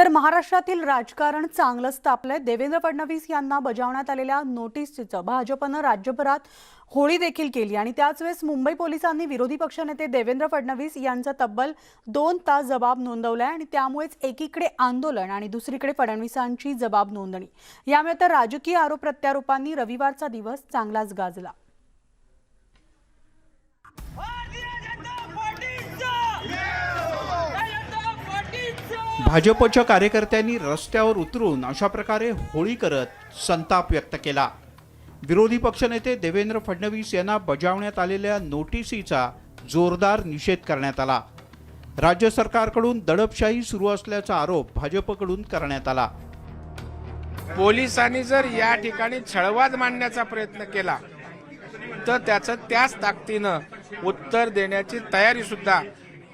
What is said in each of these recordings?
तर महाराष्ट्रातील राजकारण चांगलंच तापलंय. देवेंद्र फडणवीस यांना बजावण्यात आलेल्या नोटीसचं भाजपनं राज्यभरात होळी देखील केली आणि त्याच वेळेस मुंबई पोलिसांनी विरोधी पक्षनेते देवेंद्र फडणवीस यांचा तब्बल दोन तास जबाब नोंदवलाय आणि त्यामुळेच एकीकडे आंदोलन आणि दुसरीकडे फडणवीसांची जबाब नोंदणी. यामुळे तर राजकीय आरोप प्रत्यारोपांनी रविवारचा दिवस चांगलाच गाजला. भाजपच्या कार्यकर्त्यांनी रस्त्यावर उतरून अशा प्रकारे होळी करत संताप व्यक्त केला. विरोधी पक्षनेते देवेंद्र फडणवीस यांना बजावण्यात आलेल्या नोटिसीचा जोरदार निषेध करण्यात आला. राज्य सरकारकडून दडपशाही सुरू असल्याचा आरोप भाजपकडून करण्यात आला. पोलिसांनी जर या ठिकाणी छळवाद मांडण्याचा प्रयत्न केला तर त्याचं त्याच ताकदीनं उत्तर देण्याची तयारी सुद्धा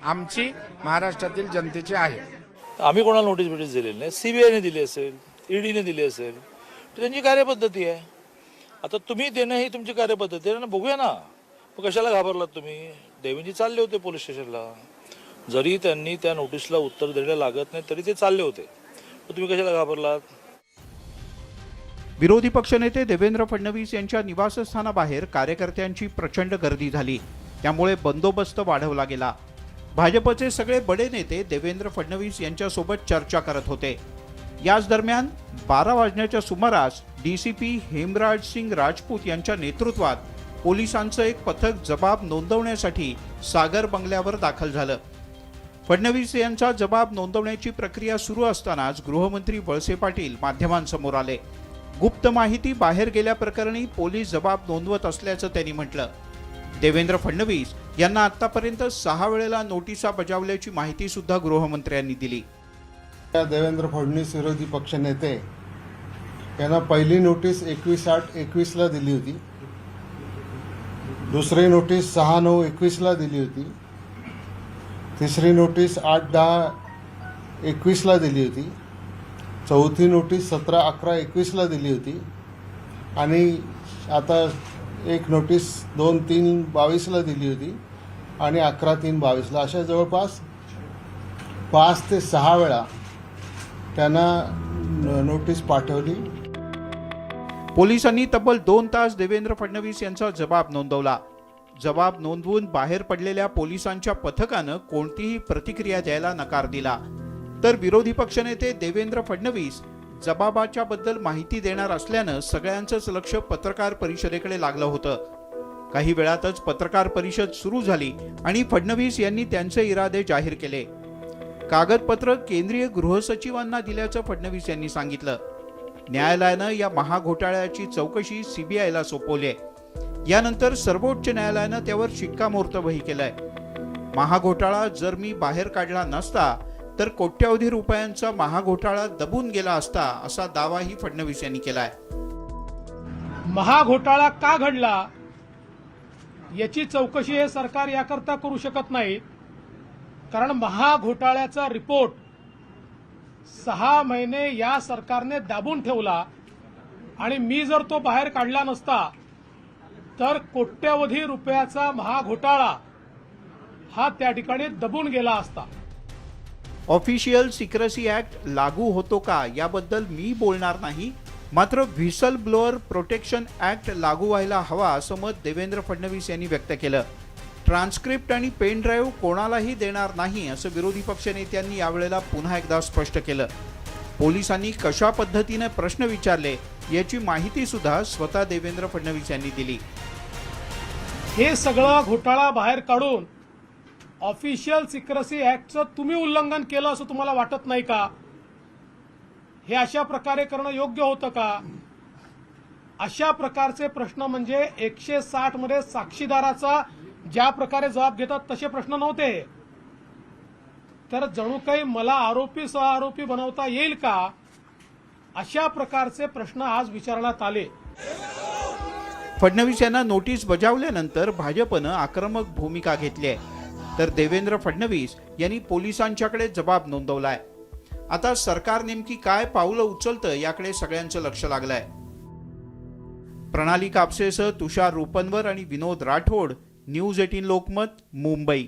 आमची महाराष्ट्रातील जनतेची आहे. आम्ही कोणाला नोटीस बिटीस दिलेली नाही. सीबीआयने दिली असेल ईडीने दिली असेल. तर त्यांची कार्यपद्धती आहे. आता तुम्ही देणं ही तुमची कार्यपद्धती आहे ना बघूया ना. मग कशाला घाबरलात तुम्ही? देवींजी चालले होते पोलीस स्टेशनला जरी त्यांनी त्या नोटीसला उत्तर द्यायला लागत नाही तरी ते चालले होते. तुम्ही कशाला घाबरलात? विरोधी पक्षनेते देवेंद्र फडणवीस यांच्या निवासस्थानाबाहेर कार्यकर्त्यांची प्रचंड गर्दी झाली. त्यामुळे बंदोबस्त वाढवला गेला. भाजपचे सगळे बडे नेते देवेंद्र फडणवीस यांच्यासोबत चर्चा करत होते. याच दरम्यान बारा वाजण्याच्या सुमारास डी सी हेमराज सिंग राजपूत यांच्या नेतृत्वात पोलिसांचं एक पथक जबाब नोंदवण्यासाठी सागर बंगल्यावर दाखल झालं. फडणवीस यांचा जबाब नोंदवण्याची प्रक्रिया सुरू असतानाच गृहमंत्री वळसे पाटील माध्यमांसमोर आले. गुप्त माहिती बाहेर गेल्याप्रकरणी पोलीस जबाब नोंदवत असल्याचं त्यांनी म्हटलं. देवेंद्र फडणवीस यांना आतापर्यंत सहा वेळेला नोटिसा बजावल्याची माहिती सुद्धा गृहमंत्र्यांनी दिली. त्या देवेंद्र फडणवीस विरोधी पक्षनेते यांना पहिली नोटीस एकवीस आठ एकवीसला दिली होती. दुसरी नोटीस सहा नऊ एकवीसला दिली होती. तिसरी नोटीस आठ दहा एकवीसला दिली होती. चौथी नोटीस सतरा अकरा एकवीसला दिली होती. आणि आता एक नोटीस दोन तीन बावीसला दिली होती आणि अकरा तीन बावीसला. अशा जवळपास पाच ते सहा वेळा त्यांना नोटीस पाठवली. पोलिसांनी तब्बल दोन तास देवेंद्र फडणवीस यांचा जबाब नोंदवला. जबाब नोंदवून बाहेर पडलेल्या पोलिसांच्या पथकानं कोणतीही प्रतिक्रिया द्यायला नकार दिला. तर विरोधी पक्षनेते देवेंद्र फडणवीस जबाबाच्या बद्दल माहिती देणार असल्यानं सगळ्यांचंच लक्ष पत्रकार परिषदेकडे लागलं होतं. काही वेळातच पत्रकार परिषद सुरू झाली आणि फडणवीस यांनी त्यांचे इरादे जाहीर केले. कागदपत्र केंद्रीय गृहसचिवांना दिल्याचं फडणवीस यांनी सांगितलं. न्यायालयानं या महाघोटाळ्याची चौकशी सीबीआयला सोपवली आहे यानंतर सर्वोच्च न्यायालयानं त्यावर शिक्कामोर्तबही केलंय. महाघोटाळा जर मी बाहेर काढला नसता तर कोट्यावधी रुपयांचा महाघोटाळा दबून गेला असता असा दावाही फडणवीस यांनी केलाय. महाघोटाळा का घडला? याची चौकशी हे सरकार याकरता करू शकत नाही. कारण महाघोटाळ्याचा रिपोर्ट सहा महिने या सरकारने दाबून ठेवला आणि मी जर तो बाहेर काढला नसता तर कोट्यवधी रुपयाचा महाघोटाळा हा त्या ठिकाणी दबून गेला असता. ऑफिशियल सिक्रेसी ॲक्ट लागू होतो का याबद्दल मी बोलणार नाही. मात्र व्हिसल ब्लोअर प्रोटेक्शन ॲक्ट लागू व्हायला हवा असं मत देवेंद्र फडणवीस यांनी व्यक्त केलं. ट्रान्स्क्रिप्ट आणि पेन ड्राईव्ह कोणालाही देणार नाही असं विरोधी पक्षनेत्यांनी यावेळेला पुन्हा एकदा स्पष्ट केलं. पोलिसांनी कशा पद्धतीने प्रश्न विचारले याची माहिती सुद्धा स्वतः देवेंद्र फडणवीस यांनी दिली. हे सगळं घोटाळा बाहेर काढून ऑफिशियल सिक्रेसी ऍक्टचं तुम्ही उल्लंघन केलं असं तुम्हाला वाटत नाही का? हे अशा प्रकारे करणं योग्य होतं का? अशा प्रकारचे प्रश्न म्हणजे एकशे साठमध्ये साक्षीदाराचा ज्या प्रकारे जबाब घेतात तसे प्रश्न नव्हते. तर जणू काही मला आरोपी सह आरोपी बनवता येईल का? अशा प्रकारचे प्रश्न आज विचारण्यात आले. फडणवीस यांना नोटीस बजावल्यानंतर भाजपनं आक्रमक भूमिका घेतली आहे. तर देवेंद्र फडणवीस यांनी पोलिसांच्याकडे जबाब नोंदवलाय. आता सरकार नेमकी काय पावलं उचलतं याकडे सगळ्यांचं लक्ष लागलंय. प्रणाली कापसेसह तुषार रूपनवर आणि विनोद राठोड न्यूज एटीन लोकमत मुंबई.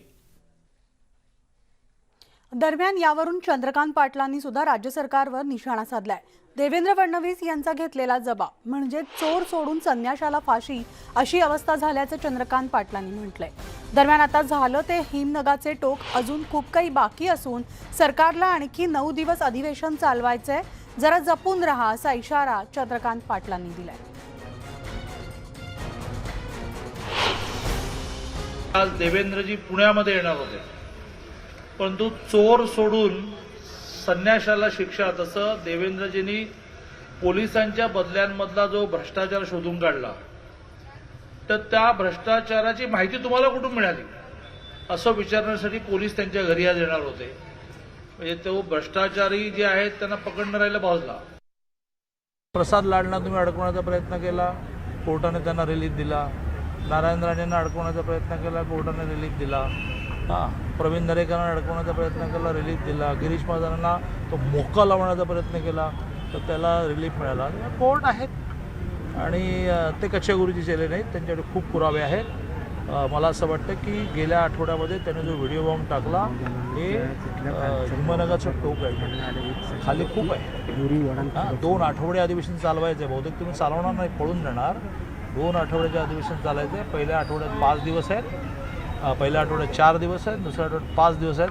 दरम्यान यावरून चंद्रकांत पाटलांनी सुद्धा राज्य सरकारवर निशाणा साधलाय. देवेंद्र फडणवीस यांचा घेतलेला जबाब म्हणजे चोर सोडून संन्याशाला फाशी अशी अवस्था झाल्याचं चंद्रकांत पाटलांनी म्हटलंय. दरम्यान आता झालं ते हिमनगाचे टोक अजून खूप काही बाकी असून सरकारला आणखी नऊ दिवस अधिवेशन चालवायचंय. जरा जपून राहा असा इशारा चंद्रकांत पाटलांनी दिलाय. आज देवेंद्रजी पुण्यामध्ये येणार होते. परंतु चोर सोडून संन्याशाला शिक्षा तसं देवेंद्रजींनी पोलिसांच्या बदल्यांमधला जो भ्रष्टाचार शोधून काढला तर त्या भ्रष्टाचाराची माहिती तुम्हाला कुठून मिळाली? असं विचारण्यासाठी पोलीस त्यांच्या घरी आज येणार होते. म्हणजे तो भ्रष्टाचारी जे आहेत त्यांना पकडणं राहिलं भाजला प्रसाद लाडना तुम्ही अडकवण्याचा प्रयत्न केला कोर्टाने त्यांना रिलीफ दिला. नारायण राणेंना अडकवण्याचा प्रयत्न केला कोर्टाने रिलीफ दिला. प्रवीण दरेकरांना अडकवण्याचा प्रयत्न केला रिलीफ दिला. गिरीश महाजनांना तो मोका लावण्याचा प्रयत्न केला तर त्याला रिलीफ मिळाला. कोर्ट आहेत. आणि ते कच्च्या गुरुजी गेले नाहीत. त्यांच्याकडे खूप पुरावे आहेत. मला असं वाटतं की गेल्या आठवड्यामध्ये त्याने जो व्हिडिओ बॉम्ब टाकला हे अ, हिमनगाचं टोक आहे. खाली खूप आहे. हां दोन आठवडे अधिवेशन चालवायचं आहे. बहुतेक तुम्ही चालवणार नाही पळून जाणार. दोन आठवड्याचे अधिवेशन चालायचं आहे. पहिल्या आठवड्यात पाच दिवस आहेत. अ, पहिल्या आठवड्यात चार दिवस आहेत दुसऱ्या आठवड्यात पाच दिवस आहेत.